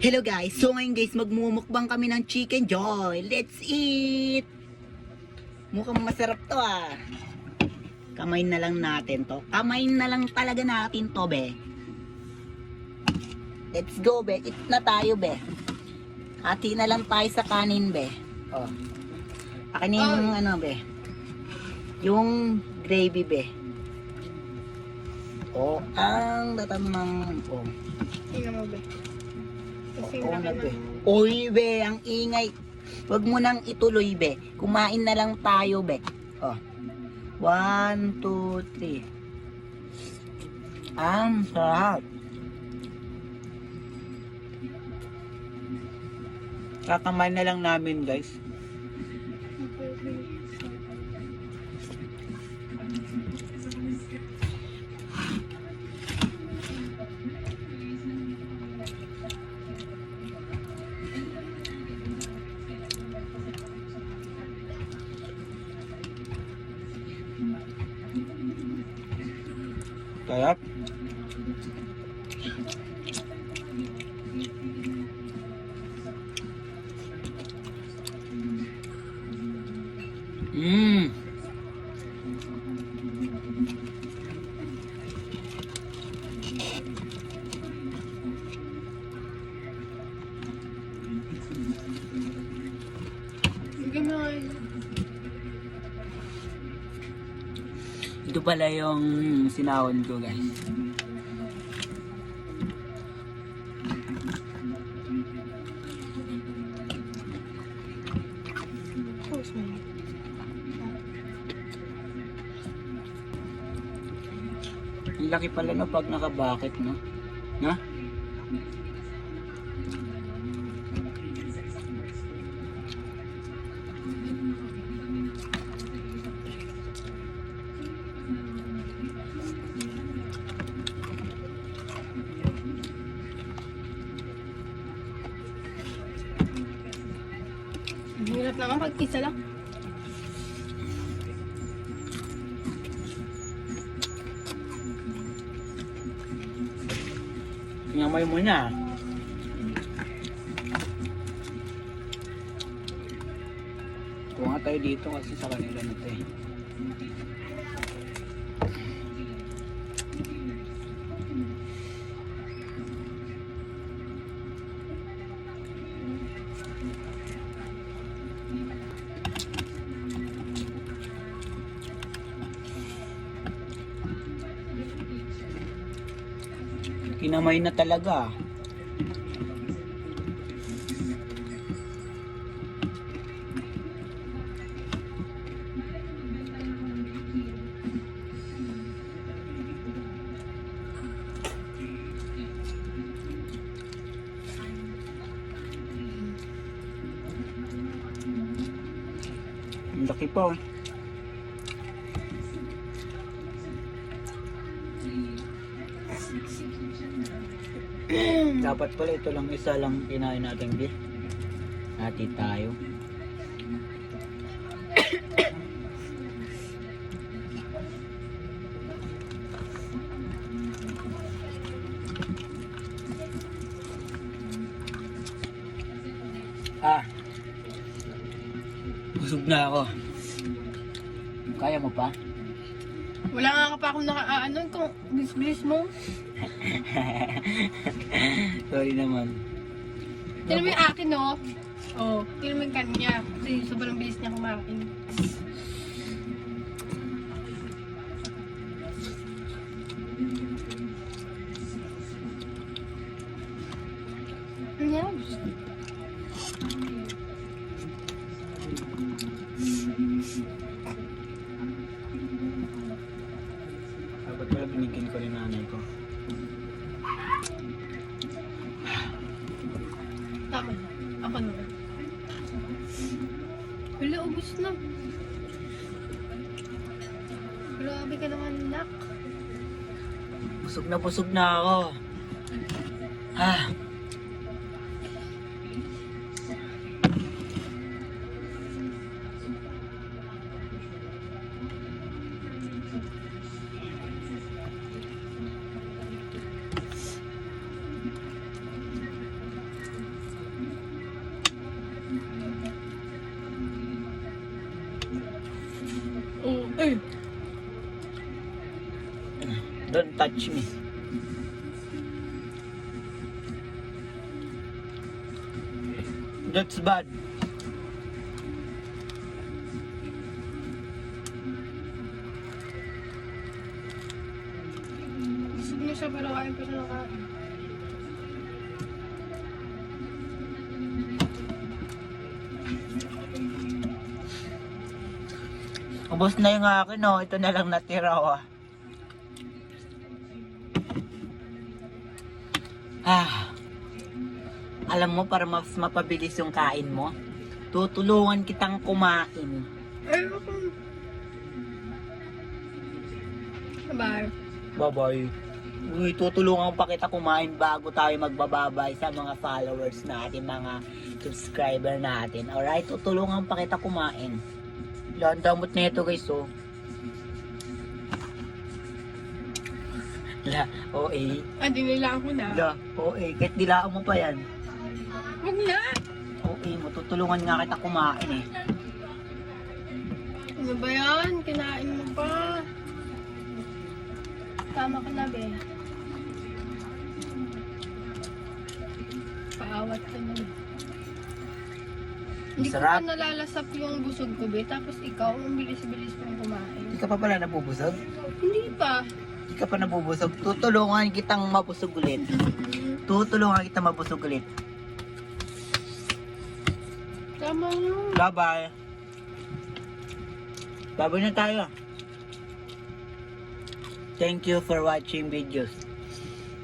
Hello guys, so ngayon guys, magmumukbang kami ng chicken joy. Let's eat! Mukhang masarap to ah. Kamay na lang natin to. Kamay na lang talaga natin to, be. Let's go, be. Eat na tayo, be. Hati na lang tayo sa kanin, be. Oh. Akin yung ano, be. Yung gravy, be. Oh, ang tatamang, oh. Tingnan mo, be. Uy, be, ang ingay. Huwag mo nang ituloy, be. Kumain na lang tayo, be. Oh. One, two, three. Ang sarap. Kakamay na lang namin, guys. Sarap. Mmm. Bigyan mo Ito pala yung sinahon ko, guys. Ang laki pala no pag nakabakit, no? Na? Hirap naman pag isa lang. Ingamay mo na. Kuha tayo dito kasi sa kanila na Kinamay na talaga. Ang laki pa oh. Dapat pala ito lang isa lang kinain natin beef. Hati tayo. ah. Busog na ako. Kaya mo pa? Wala nga pa akong naka-ano kung bilis-bilis mo. Sorry naman. Tignan mo yung akin, no? Oh, tignan mo yung kanya. Kasi sobrang bilis niya kumain. Ano yan? Na. Ako naman. Wala, ubus na. Grabe ka naman, nak. Busog na busog na ako. Ah. Touch me. That's bad. Gusto niya siya pero kain pa siya nakain. Ubus na yung akin, oh. Ito na lang natira, oh. Ah. Alam mo, para mas mapabilis yung kain mo, tutulungan kitang kumain. Bye. Bye-bye. Uy, tutulungan pa kita kumain bago tayo magbababay sa mga followers natin, mga subscriber natin. Alright, tutulungan pa kita kumain. Yan, damot na ito guys, oh. La, OA. Ah, dinilaan ko na. La, OA. Kahit dilaan mo pa yan. Huwag na! OA mo, tutulungan nga kita kumain eh. Ano ba yan? Kinain mo pa. Tama ka na, be. Paawat ka na. Hindi ko Sarap. pa nalalasap yung busog ko, be. Tapos ikaw, ang bilis-bilis mong kumain. Hindi ka pa pala nabubusog? Hindi pa. Hindi ka pa nabubusog. Tutulungan kitang mabusog ulit. Tutulungan kitang mabusog ulit. Tama yun. Bye-bye. Bye-bye na tayo. Thank you for watching videos.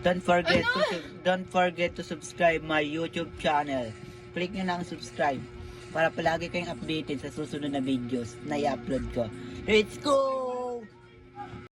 Don't forget to sub- don't forget to subscribe my YouTube channel. Click nyo na ang subscribe para palagi kayong updated sa susunod na videos na i-upload ko. Let's go!